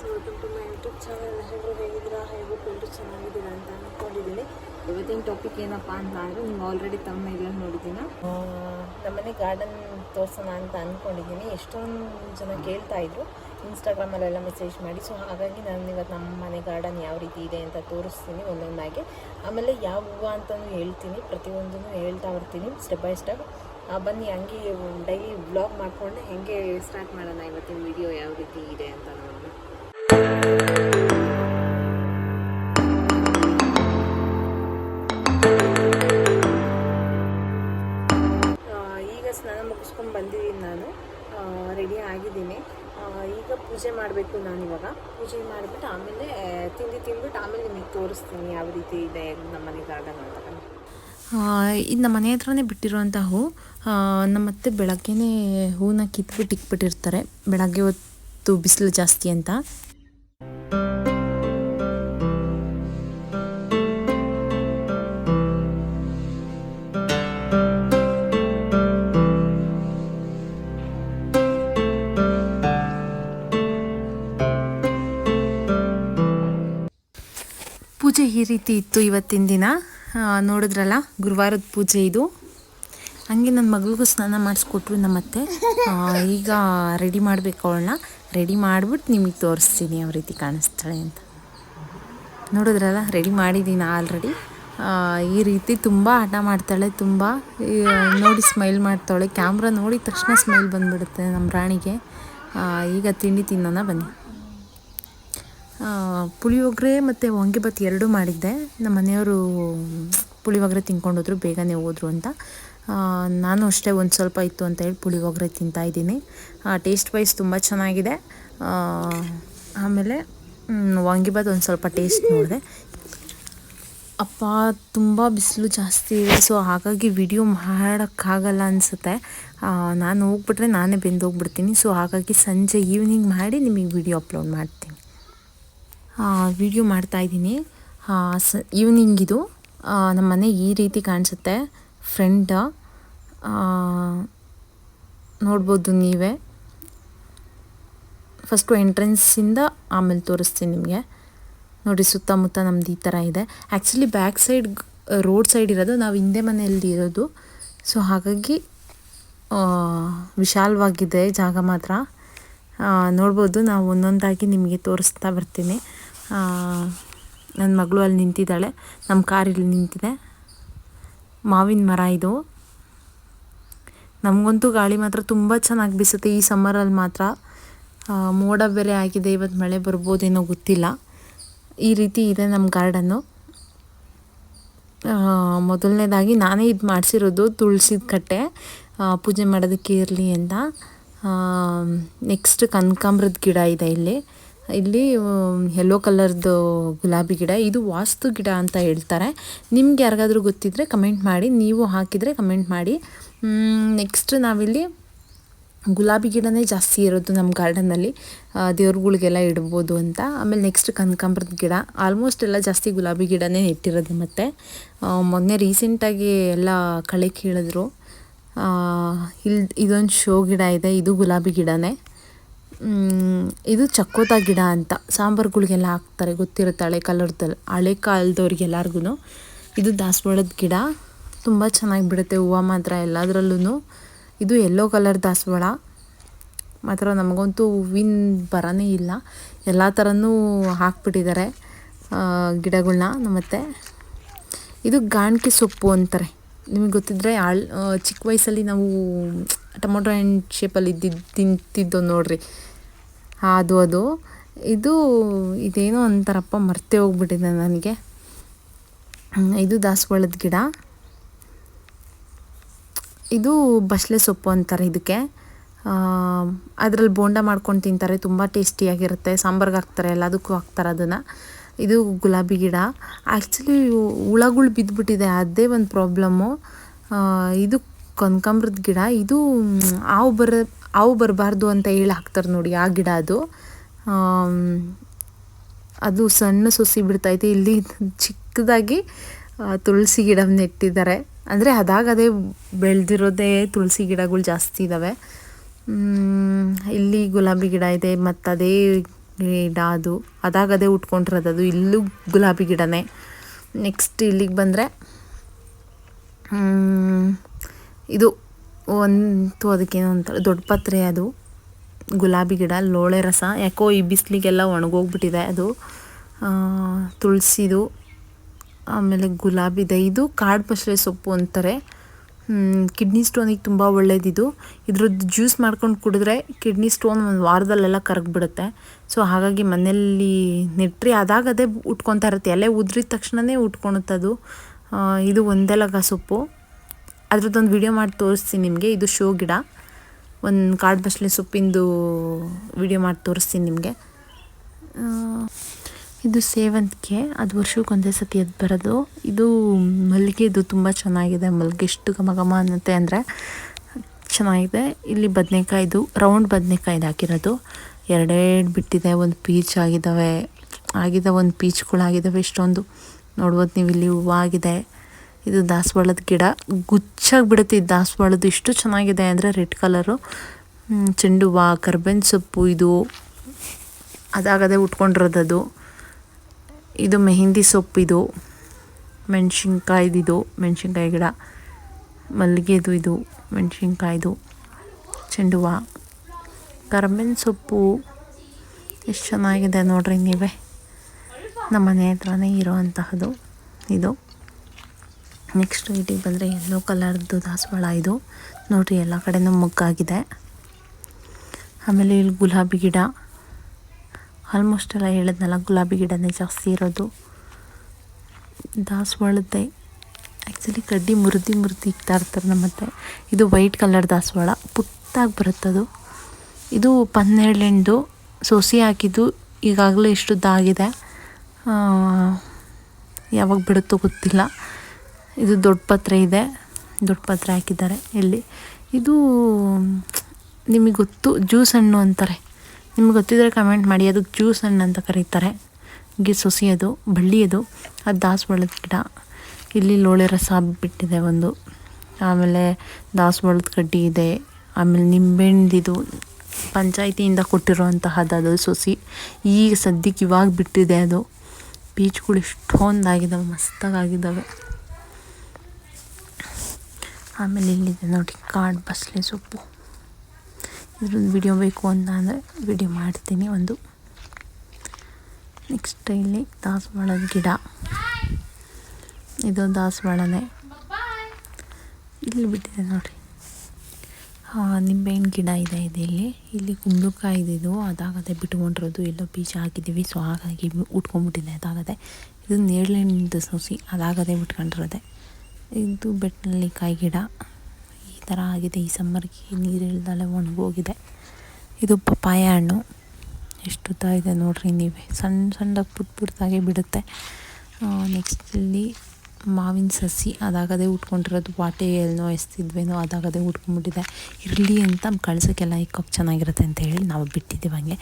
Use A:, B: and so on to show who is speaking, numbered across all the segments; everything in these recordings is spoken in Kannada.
A: Guys welcome to my YouTube channel ಎಲ್ಲರೂ ಹೇಗಿದ್ದೀರಾ ಹೇಗೂ ಎಲ್ಲರೂ ಚೆನ್ನಾಗಿದ್ದೀರಾ ಅಂತ ಅಂದ್ಕೊಂಡಿದ್ದೀನಿ ಇವತ್ತಿನ ಟಾಪಿಕ್ ಏನಪ್ಪ ಅಂತ ಅಂದರೆ ನೀವು ಆಲ್ರೆಡಿ ತಮ್ಮ ಇಲ್ಲ ನೋಡಿದ್ದೀನ? ನಮ್ಮನೆ ಗಾರ್ಡನ್ ತೋರಿಸೋಣ ಅಂತ ಅಂದ್ಕೊಂಡಿದ್ದೀನಿ ಎಷ್ಟೊಂದು ಜನ ಕೇಳ್ತಾ ಇದ್ರು. ಇನ್ಸ್ಟಾಗ್ರಾಮಲ್ಲೆಲ್ಲ ಮೆಸೇಜ್ ಮಾಡಿ. ಸೊ ಹಾಗಾಗಿ ನಾನು ಇವತ್ತು ನಮ್ಮ ಮನೆ ಗಾರ್ಡನ್ ಯಾವ ರೀತಿ ಇದೆ ಅಂತ ತೋರಿಸ್ತೀನಿ ಒಂದೊಂದಾಗಿ. ಆಮೇಲೆ ಯಾವ ಹೂವು ಅಂತಲೂ ಹೇಳ್ತೀನಿ. ಪ್ರತಿಯೊಂದನ್ನು ಹೇಳ್ತಾ ಬರ್ತೀನಿ ಸ್ಟೆಪ್ ಬೈ ಸ್ಟೆಪ್ ಬನ್ನಿ ಹಂಗೆ ಡೈಲಿ ಬ್ಲಾಗ್ ಮಾಡಿಕೊಂಡೆ. ಹೆಂಗೆ ಸ್ಟಾರ್ಟ್ ಮಾಡೋಣ ಇವತ್ತಿನ ವಿಡಿಯೋ ಯಾವ ರೀತಿ ಇದೆ ಅಂತ ನೋಡೋಣ ಮುಗಿಸ್ಕೊಂಡು ಬಂದಿದ್ದೀನಿ ನಾನು. ರೆಡಿ ಆಗಿದ್ದೀನಿ. ಈಗ ಪೂಜೆ ಮಾಡಬೇಕು ನಾನು ಇವಾಗ. ಪೂಜೆ ಮಾಡಿಬಿಟ್ಟು ಆಮೇಲೆ ತಿಂಡಿ ತಿಂದ್ಬಿಟ್ಟು ಆಮೇಲೆ ನಿಮಗೆ ತೋರಿಸ್ತೀನಿ ಯಾವ ರೀತಿ ಇದೆ ನಮ್ಮ ಮನೆ ಗಾರ್ಡನ್ ಅಂತ.
B: ಇದು ನಮ್ಮ ಮನೆ ಹತ್ರನೇ ಬಿಟ್ಟಿರುವಂಥ ಹೂ ಆ, ನಮ್ಮ ಮತ್ತೆ ಬೆಳಗ್ಗೆನೇ ಹೂನ ಕಿತ್ಬಿಟ್ಟು ಇಕ್ಬಿಟ್ಟಿರ್ತಾರೆ. ಬೆಳಗ್ಗೆ ಹೊತ್ತು ಬಿಸಿಲು ಜಾಸ್ತಿ ಅಂತ. ಪೂಜೆ ಈ ರೀತಿ ಇತ್ತು ಇವತ್ತಿನ ದಿನ. ನೋಡಿದ್ರಲ್ಲ, ಗುರುವಾರದ ಪೂಜೆ ಇದು. ಹಂಗೆ ನನ್ನ ಮಗಳಿಗೂ ಸ್ನಾನ ಮಾಡಿಸ್ಕೊಟ್ರು ನಮ್ಮತ್ತೆ. ಈಗ ರೆಡಿ ಮಾಡಬೇಕು ಅವಳನ್ನ. ರೆಡಿ ಮಾಡಿಬಿಟ್ಟು ನಿಮಗೆ ತೋರಿಸ್ತೀನಿ ಯಾವ ರೀತಿ ಕಾಣಿಸ್ತಾಳೆ ಅಂತ. ನೋಡಿದ್ರಲ್ಲ, ರೆಡಿ ಮಾಡಿದ್ದೀನಿ ಆಲ್ರೆಡಿ ಈ ರೀತಿ ತುಂಬ ಆಟ ಮಾಡ್ತಾಳೆ, ತುಂಬ ನೋಡಿ ಸ್ಮೈಲ್ ಮಾಡ್ತಾಳೆ. ಕ್ಯಾಮ್ರಾ ನೋಡಿದ ತಕ್ಷಣ ಸ್ಮೈಲ್ ಬಂದ್ಬಿಡುತ್ತೆ ನಮ್ಮ ರಾಣಿಗೆ. ಈಗ ತಿಂಡಿ ತಿನ್ನೋಣ ಬನ್ನಿ. ಪುಳಿಯೋಗರೆ ಮತ್ತು ವಾಂಗಿಬಾತ್ ಎರಡೂ ಮಾಡಿದ್ದೆ. ನಮ್ಮ ಮನೆಯವರು ಪುಳಿಯೋಗರೆ ತಿನ್ಕೊಂಡೋದ್ರು, ಬೇಗನೆ ಹೋದ್ರು ಅಂತ. ನಾನು ಅಷ್ಟೇ ಒಂದು ಸ್ವಲ್ಪ ಇತ್ತು ಅಂತ ಹೇಳಿ ಪುಳಿಯೋಗರೆ ತಿಂತಾಯಿದ್ದೀನಿ ಟೇಸ್ಟ್ ವೈಸ್ ತುಂಬ ಚೆನ್ನಾಗಿದೆ. ಆಮೇಲೆ ವಾಂಗಿಬಾತ್ ಒಂದು ಸ್ವಲ್ಪ ಟೇಸ್ಟ್ ನೋಡಿದೆ. ಅಪ್ಪ, ತುಂಬ ಬಿಸಿಲು ಜಾಸ್ತಿ ಇದೆ ಸೊ ಹಾಗಾಗಿ ವಿಡಿಯೋ ಮಾಡೋಕ್ಕಾಗಲ್ಲ ಅನಿಸುತ್ತೆ. ನಾನು ಹೋಗ್ಬಿಟ್ರೆ ನಾನೇ ಬೆಂದು ಹೋಗ್ಬಿಡ್ತೀನಿ ಸೊ ಹಾಗಾಗಿ ಸಂಜೆ ಈವ್ನಿಂಗ್ ಮಾಡಿ ನಿಮಗೆ ವಿಡಿಯೋ ಅಪ್ಲೋಡ್ ಮಾಡ್ತೀನಿ. ವಿಡಿಯೋ ಮಾಡ್ತಾಯಿದ್ದೀನಿ ಈವ್ನಿಂಗ್ ಇದು. ನಮ್ಮ ಮನೆ ಈ ರೀತಿ ಕಾಣಿಸುತ್ತೆ. ಫ್ರೆಂಡ ನೋಡ್ಬೋದು ನೀವೇ. ಫಸ್ಟು ಎಂಟ್ರೆನ್ಸಿಂದ ಆಮೇಲೆ ತೋರಿಸ್ತೀನಿ ನಿಮಗೆ. ನೋಡಿ ಸುತ್ತಮುತ್ತ ನಮ್ದು ಈ ಥರ ಇದೆ. Actually back side road side ಇರೋದು, ನಾವು ಹಿಂದೆ ಮನೆಯಲ್ಲಿ ಇರೋದು. ಸೊ ಹಾಗಾಗಿ ವಿಶಾಲವಾಗಿದೆ ಜಾಗ ಮಾತ್ರ. ನೋಡ್ಬೋದು, ನಾವು ಒಂದೊಂದಾಗಿ ನಿಮಗೆ ತೋರಿಸ್ತಾ ಬರ್ತೀನಿ. ನನ್ನ ಮಗಳು ಅಲ್ಲಿ ನಿಂತಿದ್ದಾಳೆ. ನಮ್ಮ ಕಾರ್ ಇಲ್ಲಿ ನಿಂತಿದೆ. ಮಾವಿನ ಮರ ಇದು. ನಮಗಂತೂ ಗಾಳಿ ಮಾತ್ರ ತುಂಬ ಚೆನ್ನಾಗಿ ಬಿಸುತ್ತೆ. ಈ ಸಮ್ಮರಲ್ಲಿ ಮಾತ್ರ ಮೋಡ ಬೇರೆ ಆಗಿದೆ. ಇವತ್ತು ಮಳೆ ಬರ್ಬೋದೇನೋ ಗೊತ್ತಿಲ್ಲ. ಈ ರೀತಿ ಇದೆ ನಮ್ಮ ಗಾರ್ಡನ್ನು ಮೊದಲನೇದಾಗಿ ನಾನೇ ಇದು ಮಾಡಿಸಿರೋದು ತುಳಸಿದ ಕಟ್ಟೆ. ಪೂಜೆ ಮಾಡೋದಕ್ಕೆ ಇರಲಿ ಅಂತ. ನೆಕ್ಸ್ಟ್ ಕನಕಾಂಬ್ರದ ಗಿಡ ಇದೆ ಇಲ್ಲಿ. ಇಲ್ಲಿ ಯೆಲ್ಲೋ ಕಲರ್ದು ಗುಲಾಬಿ ಗಿಡ, ಇದು ವಾಸ್ತು ಗಿಡ ಅಂತ ಹೇಳ್ತಾರೆ. ನಿಮ್ಗೆ ಯಾರಿಗಾದ್ರೂ ಗೊತ್ತಿದ್ದರೆ ಕಮೆಂಟ್ ಮಾಡಿ, ನೀವು ಹಾಕಿದರೆ ಕಮೆಂಟ್ ಮಾಡಿ. ನೆಕ್ಸ್ಟ್ ನಾವಿಲ್ಲಿ ಗುಲಾಬಿ ಗಿಡನೇ ಜಾಸ್ತಿ ಇರೋದು ನಮ್ಮ ಗಾರ್ಡನಲ್ಲಿ ದೇವ್ರುಗಳಿಗೆಲ್ಲ ಇಡ್ಬೋದು ಅಂತ. ಆಮೇಲೆ ನೆಕ್ಸ್ಟ್ ಕನಕಾಂಬರದ ಗಿಡ. ಆಲ್ಮೋಸ್ಟ್ ಎಲ್ಲ ಜಾಸ್ತಿ ಗುಲಾಬಿ ಗಿಡನೇ ನೆಟ್ಟಿರೋದು ಮತ್ತು. ಮೊನ್ನೆ ರೀಸೆಂಟಾಗಿ ಎಲ್ಲ ಕಳೆ ಕೀಳಿದ್ರು. ಇಲ್ಲಿ ಇದೊಂದು ಶೋ ಗಿಡ ಇದೆ, ಇದು ಗುಲಾಬಿ ಗಿಡನೇ. ಇದು ಚಕ್ಕೋತ ಗಿಡ ಅಂತ. ಸಾಂಬಾರುಗಳಿಗೆಲ್ಲ ಹಾಕ್ತಾರೆ ಗೊತ್ತಿರುತ್ತೆ ಹಳೆ ಕಾಲದಲ್ಲಿ ಹಳೆ ಕಾಲದವ್ರಿಗೆಲ್ಲರಿಗೂ ಇದು ದಾಸವಾಳದ ಗಿಡ. ತುಂಬ ಚೆನ್ನಾಗಿ ಬಿಡುತ್ತೆ, ಹೂವು ಮಾತ್ರ ಎಲ್ಲದರಲ್ಲೂ ಇದು ಎಲ್ಲೋ ಕಲರ್ ದಾಸವಾಳ. ಮಾತ್ರ ನಮಗಂತೂ ಹೂವಿನ ಬರನೇ ಇಲ್ಲ. ಎಲ್ಲ ಥರನೂ ಹಾಕ್ಬಿಟ್ಟಿದ್ದಾರೆ ಗಿಡಗಳನ್ನ ನಮ್ಮತ್ತೆ ಇದು ಗಾಣಿಕೆ ಸೊಪ್ಪು ಅಂತಾರೆ. ನಿಮಗೆ ಗೊತ್ತಿದ್ರೆ ಆಳ್ ಚಿಕ್ಕ ವಯಸ್ಸಲ್ಲಿ ನಾವು ಟೊಮೊಟೊ ಹಣ್ಣು ಶೇಪಲ್ಲಿ ಇದ್ದಿದ್ದು ತಿಂತಿದ್ದೋ ನೋಡ್ರಿ. ಅದು ಅದು. ಇದು, ಇದೇನೋ ಅಂತಾರಪ್ಪ ಮರ್ತೆ ಹೋಗ್ಬಿಟ್ಟಿದೆ ನನಗೆ. ಇದು ದಾಸವಾಳದ ಗಿಡ. ಇದು ಬಸಳೆ ಸೊಪ್ಪು ಅಂತಾರೆ ಇದಕ್ಕೆ. ಅದರಲ್ಲಿ ಬೋಂಡ ಮಾಡ್ಕೊಂಡು ತಿಂತಾರೆ. ತುಂಬ ಟೇಸ್ಟಿಯಾಗಿರುತ್ತೆ. ಸಾಂಬಾರ್ಗೆ ಹಾಕ್ತಾರೆ ಎಲ್ಲದಕ್ಕೂ ಹಾಕ್ತಾರೆ ಅದನ್ನು. ಇದು ಗುಲಾಬಿ ಗಿಡ. ಆ್ಯಕ್ಚುಲಿ ಹುಳಗಳು ಬಿದ್ದುಬಿಟ್ಟಿದೆ ಅದೇ ಒಂದು ಪ್ರಾಬ್ಲಮ್ಮು. ಇದು ಕನಕಾಂಬ್ರದ ಗಿಡ. ಇದು ಹಾವು ಬರ ಹಾವು ಬರಬಾರ್ದು ಅಂತ ಹೇಳಿ ಹಾಕ್ತಾರೆ ನೋಡಿ ಆ ಗಿಡ ಅದು. ಅದು ಸಣ್ಣ ಸೊಸಿ ಬಿಡ್ತೈತೆ. ಇಲ್ಲಿ ಚಿಕ್ಕದಾಗಿ ತುಳಸಿ ಗಿಡ ನೆಟ್ಟಿದ್ದಾರೆ. ಅಂದರೆ ಅದಾಗದೇ ಬೆಳೆದಿರೋದೇ ತುಳಸಿ ಗಿಡಗಳು ಜಾಸ್ತಿ ಇದ್ದಾವೆ ಇಲ್ಲಿ ಗುಲಾಬಿ ಗಿಡ ಇದೆ, ಮತ್ತು ಅದೇ ಗಿಡ ಅದು. ಅದಾಗದೇ ಉಟ್ಕೊಂಡಿರೋದು ಅದು. ಇಲ್ಲೂ ಗುಲಾಬಿ ಗಿಡನೇ. ನೆಕ್ಸ್ಟ್ ಇಲ್ಲಿಗೆ ಬಂದರೆ ಇದು ಒಂದು ಅದಕ್ಕೇನೋ ಅಂತಾರೆ ದೊಡ್ಡ ಪತ್ರೆ ಅದು. ಗುಲಾಬಿ ಗಿಡ, ಲೋಳೆ ರಸ, ಯಾಕೋ ಈ ಬಿಸಿಲಿಗೆಲ್ಲ ಒಣಗೋಗ್ಬಿಟ್ಟಿದೆ ಅದು. ತುಳಸಿದು, ಆಮೇಲೆ ಗುಲಾಬಿದೆ ಇದು. ಕಾಡು ಬಸಳೆ ಸೊಪ್ಪು ಅಂತಾರೆ. ಕಿಡ್ನಿ ಸ್ಟೋನಿಗೆ ತುಂಬ ಒಳ್ಳೇದಿದು. ಇದ್ರದ್ದು ಜ್ಯೂಸ್ ಮಾಡ್ಕೊಂಡು ಕುಡಿದ್ರೆ ಕಿಡ್ನಿ ಸ್ಟೋನ್ ಒಂದು ವಾರದಲ್ಲೆಲ್ಲ ಕರಗ್ಬಿಡುತ್ತೆ. ಸೊ, ಹಾಗಾಗಿ ಮನೆಯಲ್ಲಿ ನೆಟ್ರಿ ಅದಾಗ ಅದೇ ಉಟ್ಕೊತಾ ಇರುತ್ತೆ. ಎಲೆ ಉದ್ರಿದ ತಕ್ಷಣವೇ ಉಟ್ಕೊಳುತ್ತದು ಇದು ಒಂದೆಲಗ ಸೊಪ್ಪು. ಅದ್ರದ್ದೊಂದು ವಿಡಿಯೋ ಮಾಡಿ ತೋರಿಸ್ತೀನಿ ನಿಮಗೆ. ಇದು ಶೋ ಗಿಡ. ಒಂದು ಕಾಡು ಬಸಳೆ ಸೊಪ್ಪಿಂದು ವಿಡಿಯೋ ಮಾಡಿ ತೋರಿಸ್ತೀನಿ ನಿಮಗೆ. ಇದು ಸೇವಂತಿಗೆ. ಅದು ವರ್ಷಕ್ಕೆ ಒಂದೇ ಸತಿ ಎದ್ದು ಬರೋದು. ಇದು ಮಲ್ಲಿಗೆದು ತುಂಬ ಚೆನ್ನಾಗಿದೆ. ಮಲ್ಲಿಗೆ ಎಷ್ಟು ಘಮ ಘಮ ಅನ್ನತ್ತೆ ಅಂದರೆ ಚೆನ್ನಾಗಿದೆ. ಇಲ್ಲಿ ಬದನೆಕಾಯಿದು ರೌಂಡ್ ಬದನೆಕಾಯಿದು ಹಾಕಿರೋದು. ಎರಡೆರಡು ಬಿಟ್ಟಿದೆ. ಒಂದು ಪೀಚ್ ಆಗಿದ್ದಾವೆ. ಆಗಿದೆ ಒಂದು ಪೀಚ್ಗಳಾಗಿದ್ದಾವೆ. ಇಷ್ಟೊಂದು ನೋಡ್ಬೋದು ನೀವು. ಇಲ್ಲಿ ಹೂವು ಆಗಿದೆ ಇದು ದಾಸವಾಳದ ಗಿಡ. ಗುಚ್ಚಾಗಿ ಬಿಡುತ್ತೆ ಇದು ದಾಸವಾಳದ್ದು. ಇಷ್ಟು ಚೆನ್ನಾಗಿದೆ ಅಂದರೆ ರೆಡ್ ಕಲರು. ಚೆಂಡು ಹೂವು ಕರ್ಬೇವಿನ ಸೊಪ್ಪು, ಇದು ಅದಾಗದೆ ಉಟ್ಕೊಂಡಿರೋದದು. ಇದು ಮೆಹಂದಿ ಸೊಪ್ಪಿದು ಮೆಣಸಿನ್ಕಾಯ್ದಿದು, ಮೆಣಸಿನ್ಕಾಯಿ ಗಿಡ. ಮಲ್ಲಿಗೆದು ಇದು, ಮೆಣಸಿನ್ಕಾಯ್ದು. ಚೆಂಡು ಹೂವು ಕರ್ಬೇವಿನ ಸೊಪ್ಪು. ಎಷ್ಟು ಚೆನ್ನಾಗಿದೆ ನೋಡ್ರಿ ನೀವೇ. ನಮ್ಮ ಮನೆ ಹತ್ರನೇ ಇರೋವಂತಹದ್ದು ಇದು. ನೆಕ್ಸ್ಟ್ ಇಲ್ಲಿಗೆ ಬಂದರೆ ಯೆಲ್ಲೋ ಕಲರ್ದು ದಾಸವಾಳ ಇದು. ನೋಡಿರಿ, ಎಲ್ಲ ಕಡೆನೂ ಮೊಗ್ಗಾಗಿದೆ. ಆಮೇಲೆ ಇಲ್ಲಿ ಗುಲಾಬಿ ಗಿಡ. ಆಲ್ಮೋಸ್ಟ್ ಎಲ್ಲ ಹೇಳಿದ್ನಲ್ಲ, ಗುಲಾಬಿ ಗಿಡನೇ ಜಾಸ್ತಿ ಇರೋದು. ದಾಸವಾಳದ್ದೇ. ಆ್ಯಕ್ಚುಲಿ ಕಡ್ಡಿ ಮುರಿದು ಮುರಿದು ಇಕ್ತಾ ಇರ್ತಾರೆ ನಮ್ಮ ಹತ್ರ. ಇದು ವೈಟ್ ಕಲರ್ ದಾಸವಾಳ. ಪುಟ್ಟಾಗಿ ಬರುತ್ತದು ಇದು ಪನ್ನೆರಳೆಂಡು ಸೊಸಿ ಹಾಕಿದ್ದು. ಈಗಾಗಲೇ ಇಷ್ಟುದ್ದಾಗಿದೆ. ಯಾವಾಗ ಬಿಡುತ್ತೋ ಗೊತ್ತಿಲ್ಲ. ಇದು ದೊಡ್ಡ ಪತ್ರೆ ಇದೆ. ದೊಡ್ಡ ಪತ್ರೆ ಹಾಕಿದ್ದಾರೆ ಇಲ್ಲಿ. ಇದು ನಿಮಗೆ ಗೊತ್ತು, ಜ್ಯೂಸ್ ಹಣ್ಣು ಅಂತಾರೆ. ನಿಮ್ಗೆ ಗೊತ್ತಿದ್ದರೆ ಕಮೆಂಟ್ ಮಾಡಿ. ಅದಕ್ಕೆ ಜ್ಯೂಸ್ ಹಣ್ಣು ಅಂತ ಕರೀತಾರೆ. ಗಿ ಸೊಸಿ ಅದು, ಬಳ್ಳಿ ಅದು ಅದು ದಾಸವಾಳದ ಗಿಡ. ಇಲ್ಲಿ ಲೋಳೆ ರಸ ಬಿಟ್ಟಿದೆ ಒಂದು. ಆಮೇಲೆ ದಾಸವಾಳದ ಕಡ್ಡಿ ಇದೆ. ಆಮೇಲೆ ನಿಂಬೆಹಣ್ಣಿದು ಪಂಚಾಯಿತಿಯಿಂದ ಕೊಟ್ಟಿರುವಂತಹದ್ದು ಅದು ಸೊಸಿ. ಈಗ ಸದ್ಯಕ್ಕೆ ಇವಾಗ ಬಿಟ್ಟಿದೆ ಅದು. ಬೀಚ್ಗಳು ಇಷ್ಟೊಂದಾಗಿದ್ದಾವೆ ಮಸ್ತಾಗಿದ್ದಾವೆ ಆಮೇಲೆ ಇಲ್ಲಿದೆ ನೋಡಿ, ಕಾಡು ಬಸಳೆ ಸೊಪ್ಪು. ಇದ್ರದ್ದು ವಿಡಿಯೋ ಬೇಕು ಅಂತ ಅಂದರೆ ವಿಡಿಯೋ ಮಾಡ್ತೀನಿ ಒಂದು. ನೆಕ್ಸ್ಟ್ ಇಲ್ಲಿ ದಾಸವಾಳದ ಗಿಡ. ಇದು ದಾಸವಾಳನೇ. ಇಲ್ಲಿ ಬಿಟ್ಟಿದೆ ನೋಡಿ. ನಿಂಬೆಹಣ್ಣು ಗಿಡ ಇದೆ ಇದೆ ಇಲ್ಲಿ. ಇಲ್ಲಿ ಕುಂಬಳಕಾಯಿ ಇದು ಅದಾಗದೆ ಬಿಟ್ಕೊಂಡಿರೋದು ಎಲ್ಲೋ ಬೀಜ ಹಾಕಿದ್ದೀವಿ. ಸೊ ಹಾಗಾಗಿ ಉಟ್ಕೊಂಡ್ಬಿಟ್ಟಿದೆ ಅದಾಗದೆ. ಇದು ನೇರಳೆಹಣ್ಣಿಂದು ಸೊಸಿ ಅದಾಗದೆ ಬಿಟ್ಕೊಂಡಿರೋದೆ ಇದು ಬೆಟ್ಟನಲ್ಲಿಕಾಯಿ ಗಿಡ. ಈ ಥರ ಆಗಿದೆ. ಈ ಸಮ್ಮರ್ಗೆ ನೀರಿಲ್ದಲೆ ಒಣಗೋಗಿದೆ. ಇದು ಪಪ್ಪಾಯ ಹಣ್ಣು. ಎಷ್ಟು ಉದ್ದ ಇದೆ ನೋಡ್ರಿ ನೀವೇ. ಸಣ್ಣ ಸಣ್ಣದಾಗಿ ಪುಟ್ ಪುಟ್ಟಾಗೆ ಬಿಡುತ್ತೆ. ನೆಕ್ಸ್ಟಲ್ಲಿ ಮಾವಿನ ಸಸಿ. ಅದಾಗದೆ ಉಟ್ಕೊಂಡಿರೋದು ವಾಟೆ ಎಲ್ಲೋ ಎಸ್ತಿದ್ವೇನೋ, ಅದಾಗದೆ ಉಟ್ಕೊಂಡ್ಬಿಟ್ಟಿದೆ. ಇರಲಿ ಅಂತ ಕಳ್ಸೋಕ್ಕೆಲ್ಲ ಕಪ್ ಚೆನ್ನಾಗಿರುತ್ತೆ ಅಂತ ಹೇಳಿ ನಾವು ಬಿಟ್ಟಿದ್ದೀವಿ ಹಂಗೆ.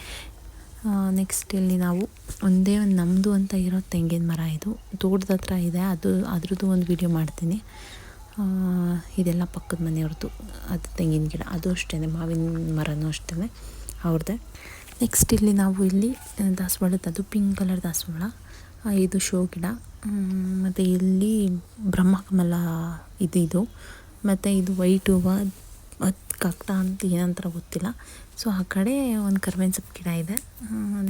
B: ನೆಕ್ಸ್ಟ್ ಇಲ್ಲಿ ನಾವು ಒಂದೇ ಒಂದು ನಮ್ಮದು ಅಂತ ಇರೋ ತೆಂಗಿನ ಮರ ಇದು. ತೋಟದ ಹತ್ರ ಇದೆ. ಅದು ಅದ್ರದ್ದು ಒಂದು ವಿಡಿಯೋ ಮಾಡ್ತೀನಿ. ಇದೆಲ್ಲ ಪಕ್ಕದ ಮನೆಯವ್ರದ್ದು ಅದು ತೆಂಗಿನ ಗಿಡ. ಅದು ಅಷ್ಟೇ ಮಾವಿನ ಮರನೂ ಅಷ್ಟೇ ಅವ್ರದ್ದೇ ನೆಕ್ಸ್ಟ್ ಇಲ್ಲಿ ನಾವು ಇಲ್ಲಿ ದಾಸವಾಳದ, ಅದು ಪಿಂಕ್ ಕಲರ್ ದಾಸವಾಳ. ಇದು ಶೋ ಗಿಡ. ಮತ್ತು ಇಲ್ಲಿ ಬ್ರಹ್ಮಕಮಲ ಇದು ಇದು. ಮತ್ತು ಇದು ವೈಟ್ ಹೂವು ಅದು ಕಕ್ಟ ಅಂತ ಏನಂತರ ಗೊತ್ತಿಲ್ಲ. ಸೊ ಆ ಕಡೆ ಒಂದು ಕರ್ಬೇವಿನ ಸೊಪ್ಪು ಗಿಡ ಇದೆ.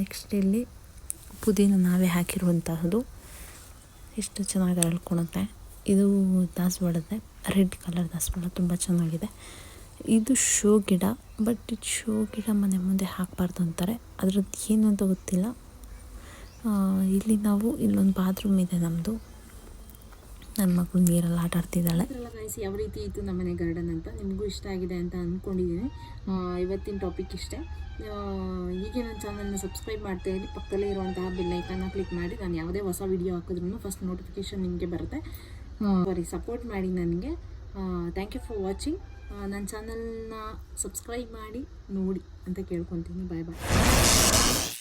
B: ನೆಕ್ಸ್ಟ್ ಇಲ್ಲಿ ಪುದೀನ ನಾವೇ ಹಾಕಿರುವಂತಹದ್ದು. ಎಷ್ಟು ಚೆನ್ನಾಗಿ ಅರಳ್ಕೊಳುತ್ತೆ ಇದು ದಾಸವಾಳದೆ ರೆಡ್ ಕಲರ್ ದಾಸವಾಳ ತುಂಬ ಚೆನ್ನಾಗಿದೆ. ಇದು ಶೋ ಗಿಡ, ಬಟ್ ಇದು ಶೋ ಗಿಡ ಮನೆ ಮುಂದೆ ಹಾಕಬಾರ್ದು ಅಂತಾರೆ. ಅದ್ರದ್ದು ಏನು ಅಂತ ಗೊತ್ತಿಲ್ಲ. ಇಲ್ಲಿ ನಾವು ಇಲ್ಲೊಂದು ಬಾತ್ರೂಮ್ ಇದೆ ನಮ್ಮದು ನನ್ನ ಮಗಳು ನೀರಲ್ಲಿ ಆಟ ಆಡ್ತಿದ್ದಾಳೆ.
A: ಯಾವ ರೀತಿ ಇತ್ತು ನಮ್ಮನೆ ಗಾರ್ಡನ್ ಅಂತ ನಿಮಗೂ ಇಷ್ಟ ಆಗಿದೆ ಅಂತ ಅಂದ್ಕೊಂಡಿದ್ದೀನಿ ಇವತ್ತಿನ ಟಾಪಿಕ್ ಇಷ್ಟೇ. ಹೀಗೆ ನನ್ನ ಚಾನಲ್ನ ಸಬ್ಸ್ಕ್ರೈಬ್ ಮಾಡ್ತಾ ಇರಿ. ಪಕ್ಕದಲ್ಲೇ ಇರುವಂತಹ ಬೆಲ್ಲೈಕನ್ನ ಕ್ಲಿಕ್ ಮಾಡಿ. ನಾನು ಯಾವುದೇ ಹೊಸ ವಿಡಿಯೋ ಹಾಕಿದ್ರೂ ಫಸ್ಟ್ ನೋಟಿಫಿಕೇಶನ್ ನಿಮಗೆ ಬರುತ್ತೆ. ಸಾರಿ ಸಪೋರ್ಟ್ ಮಾಡಿ ನನಗೆ. ಥ್ಯಾಂಕ್ ಯು ಫಾರ್ ವಾಚಿಂಗ್ ನನ್ನ ಚಾನಲ್ನ ಸಬ್ಸ್ಕ್ರೈಬ್ ಮಾಡಿ, ನೋಡಿ ಅಂತ ಕೇಳ್ಕೊತೀನಿ. ಬಾಯ್ ಬಾಯ್